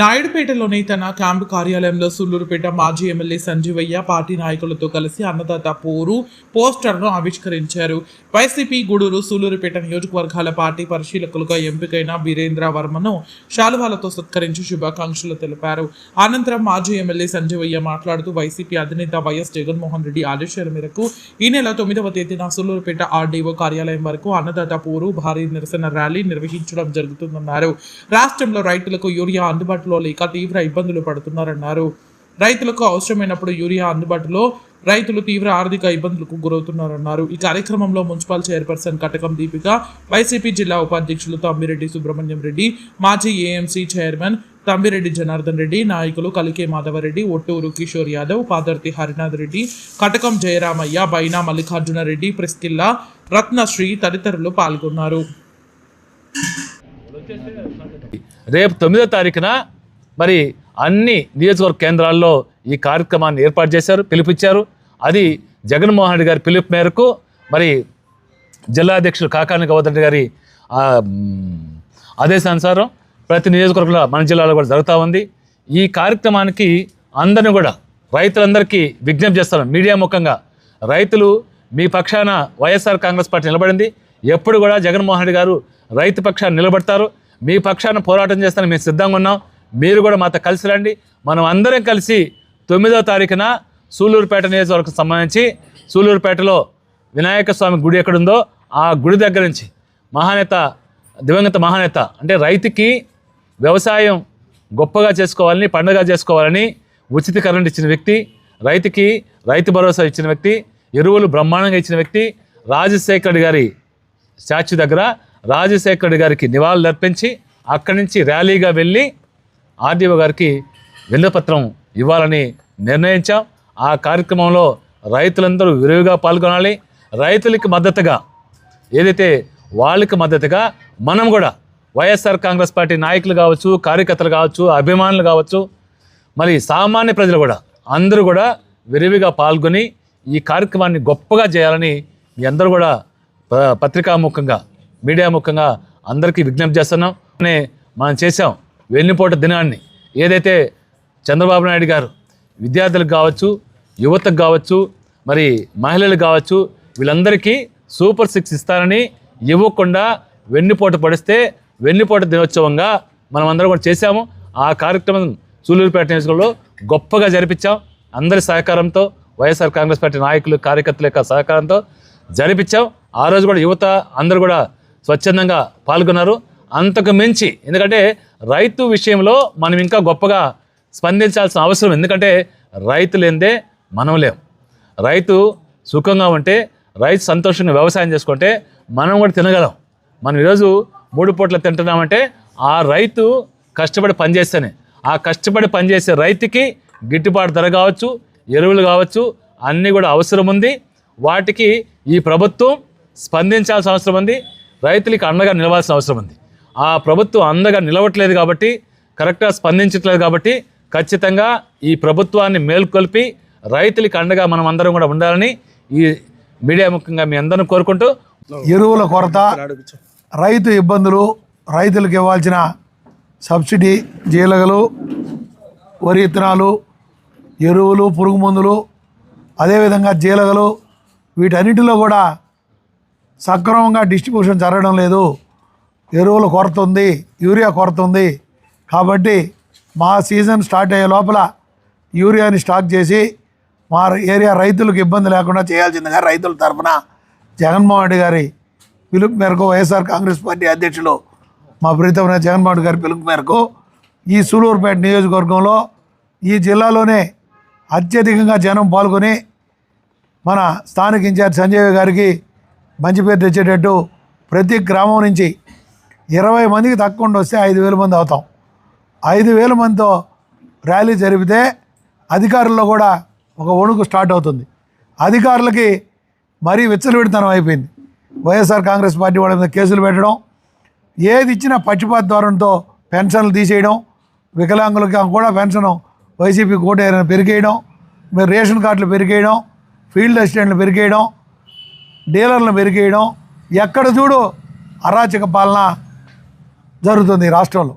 నాయుడుపేటలోని తన క్యాంపు కార్యాలయంలో సుల్లూరుపేట మాజీ ఎమ్మెల్యే సంజీవయ్య పార్టీ నాయకులతో కలిసి అన్నదాత పోరు పోస్టర్ను ఆవిష్కరించారు. వైసీపీ గూడూరు సూలూరుపేట నియోజకవర్గాల పార్టీ పరిశీలకులుగా ఎంపికైన వీరేంద్ర వర్మను శాలువాలతో సత్కరించి శుభాకాంక్షలు తెలిపారు. అనంతరం మాజీ ఎమ్మెల్యే సంజీవయ్య మాట్లాడుతూ వైసీపీ అధినేత వైఎస్ జగన్మోహన్ రెడ్డి ఆదేశాల మేరకు ఈ నెల తొమ్మిదవ తేదీన సూలూరుపేట ఆర్డీఓ కార్యాలయం వరకు అన్నదాత పోరు భారీ నిరసన ర్యాలీ నిర్వహించడం జరుగుతుందన్నారు. రాష్ట్రంలో రైతులకు యూరియా అందుబాటు అందుబాటులో లేక తీవ్ర ఇబ్బందులు పడుతున్నారన్నారు. రైతులకు అవసరమైనప్పుడు యూరియా అందుబాటులో రైతులు తీవ్ర ఆర్థిక ఇబ్బందులకు గురవుతున్నారన్నారు. ఈ కార్యక్రమంలో municipal chairperson Katakam Deepika YCP జిల్లా ఉపాధ్యక్షులు తమ్మిరెడ్డి సుబ్రహ్మణ్యం రెడ్డి మాజీ ఏఎంసీ చైర్మన్ తమ్మిరెడ్డి జనార్దన్ రెడ్డి నాయకులు కలికే మాధవరెడ్డి ఒట్టూరు కిషోర్ యాదవ్ పాదర్తి హరినాథ్ రెడ్డి కటకం జయరామయ్య బైనా మల్లికార్జున రెడ్డి ప్రిస్కిల్లా రత్నశ్రీ తదితరులు పాల్గొన్నారు. రేపు తొమ్మిదో తారీఖున మరి అన్ని నియోజకవర్గ కేంద్రాల్లో ఈ కార్యక్రమాన్ని ఏర్పాటు చేశారు పిలుపుచ్చారు అది జగన్మోహన్ రెడ్డి గారి పిలుపు మేరకు మరి జిల్లా అధ్యక్షుడు కాకాని గౌతమ్ గారి ఆదేశానుసారం ప్రతి నియోజకవర్గంలో మన జిల్లాలో కూడా జరుగుతూ ఉంది. ఈ కార్యక్రమానికి అందరిని కూడా రైతులందరికీ విజ్ఞప్తి చేస్తాను మీడియా ముఖంగా రైతులు మీ పక్షాన వైఎస్ఆర్ కాంగ్రెస్ పార్టీ నిలబడింది. ఎప్పుడు కూడా జగన్మోహన్ రెడ్డి గారు రైతు పక్షాన్ని నిలబడతారు. మీ పక్షాన పోరాటం చేస్తాను మేము సిద్ధంగా ఉన్నాం. మీరు కూడా మాతో కలిసి రండి. మనం అందరం కలిసి తొమ్మిదో తారీఖున సూలూరుపేట నియోజకవర్గం సంబంధించి సూలూరుపేటలో వినాయక స్వామి గుడి ఎక్కడుందో ఆ గుడి దగ్గర నుంచి మహానేత దివంగత మహానేత అంటే రైతుకి వ్యవసాయం గొప్పగా చేసుకోవాలని పండుగ చేసుకోవాలని ఉచిత కరెంట్ ఇచ్చిన వ్యక్తి రైతుకి రైతు భరోసా ఇచ్చిన వ్యక్తి ఎరువులు బ్రహ్మాండంగా ఇచ్చిన వ్యక్తి రాజశేఖర్ గారి స్టాచ్యూ దగ్గర రాజశేఖర్ గారికి నివాళులు అర్పించి అక్కడి నుంచి ర్యాలీగా వెళ్ళి ఆర్డీఓ గారికి విన్నపత్రం ఇవ్వాలని నిర్ణయించాం. ఆ కార్యక్రమంలో రైతులందరూ విరివిగా పాల్గొనాలి. రైతులకి మద్దతుగా ఏదైతే వాళ్ళకి మద్దతుగా మనం కూడా వైఎస్ఆర్ కాంగ్రెస్ పార్టీ నాయకులు కావచ్చు కార్యకర్తలు కావచ్చు అభిమానులు కావచ్చు మరి సామాన్య ప్రజలు కూడా అందరూ కూడా విరివిగా పాల్గొని ఈ కార్యక్రమాన్ని గొప్పగా చేయాలని మీ అందరూ కూడా ప- పత్రికాముఖంగా మీడియా ముఖంగా అందరికీ విజ్ఞప్తి చేస్తున్నాం. మనం చేసాం వెన్నుపోట దినాన్ని. ఏదైతే చంద్రబాబు నాయుడు గారు విద్యార్థులకు కావచ్చు యువతకు కావచ్చు మరి మహిళలు కావచ్చు వీళ్ళందరికీ సూపర్ సిక్స్ ఇస్తారని ఇవ్వకుండా వెన్నుపోటు పడిస్తే వెన్నుపోట దినోత్సవంగా మనం అందరం కూడా చేశాము. ఆ కార్యక్రమం సూళ్ళూరుపేట నియోజకవర్గంలో గొప్పగా జరిపించాం. అందరి సహకారంతో వైఎస్ఆర్ కాంగ్రెస్ పార్టీ నాయకులు కార్యకర్తల యొక్క సహకారంతో జరిపించాం. ఆ రోజు కూడా యువత అందరూ కూడా స్వచ్ఛందంగా పాల్గొన్నారు. అంతకు మించి. ఎందుకంటే రైతు విషయంలో మనం ఇంకా గొప్పగా స్పందించాల్సిన అవసరం ఎందుకంటే రైతు లేనిదే మనం లేం. రైతు సుఖంగా ఉంటే రైతు సంతోషంగా వ్యవసాయం చేసుకుంటే మనం కూడా తినగలం. మనం ఈరోజు మూడు పూట్ల తింటున్నామంటే ఆ రైతు కష్టపడి పనిచేస్తేనే. ఆ కష్టపడి పనిచేసే రైతుకి గిట్టుబాటు ధర కావచ్చు ఎరువులు కావచ్చు అన్నీ కూడా అవసరం ఉంది. వాటికి ఈ ప్రభుత్వం స్పందించాల్సిన అవసరం ఉంది. రైతులకి అండగా నిలవాల్సిన అవసరం ఉంది. ఆ ప్రభుత్వం అందగా నిలవట్లేదు కాబట్టి కరెక్ట్గా స్పందించట్లేదు కాబట్టి ఖచ్చితంగా ఈ ప్రభుత్వాన్ని మేల్కొల్పి రైతులకి అండగా మనం అందరం కూడా ఉండాలని ఈ మీడియా ముఖ్యంగా మీ అందరం కోరుకుంటూ ఎరువుల కొరత రైతు ఇబ్బందులు రైతులకు ఇవ్వాల్సిన సబ్సిడీ జీలగలు వరి విత్తనాలు ఎరువులు పురుగు మందులు అదేవిధంగా జీలగలు వీటన్నిటిలో కూడా సక్రమంగా డిస్ట్రిబ్యూషన్ జరగడం లేదు. ఎరువుల కొరత ఉంది యూరియా కొరత ఉంది కాబట్టి మా సీజన్ స్టార్ట్ అయ్యే లోపల యూరియాని స్టాక్ చేసి మా ఏరియా రైతులకు ఇబ్బంది లేకుండా చేయాల్సిందిగా రైతుల తరఫున జగన్మోహన్ రెడ్డి గారి పిలుపు మేరకు వైఎస్ఆర్ కాంగ్రెస్ పార్టీ అధ్యక్షులు మా ప్రీతమైన జగన్మోహన్ రెడ్డి గారి పిలుపు మేరకు ఈ సూలూరుపేట నియోజకవర్గంలో ఈ జిల్లాలోనే అత్యధికంగా జనం పాల్గొని మన స్థానిక ఇన్ఛార్జ్ సంజయ్ గారికి మంచి పేరు తెచ్చేటట్టు ప్రతి గ్రామం నుంచి ఇరవై మందికి తక్కువ వస్తే ఐదు వేల మంది అవుతాం. ఐదు వేల మందితో ర్యాలీ జరిపితే అధికారుల్లో కూడా ఒక వణుకు స్టార్ట్ అవుతుంది. అధికారులకి మరీ విచ్చలవిడితనం అయిపోయింది. వైఎస్ఆర్ కాంగ్రెస్ పార్టీ వాళ్ళ మీద కేసులు పెట్టడం ఏది ఇచ్చినా పక్షపాత ధోరణితో పెన్షన్లు తీసేయడం వికలాంగులకి కూడా పెన్షన్ వైసీపీ కోటేరని పెరిగేయడం మీరు రేషన్ కార్డులు పెరిగేయడం ఫీల్డ్ అసిస్టెంట్లు పెరిగేయడం డీలర్లను పెరిగేయడం ఎక్కడ చూడు అరాచక పాలన జరుగుతుంది రాష్ట్రంలో.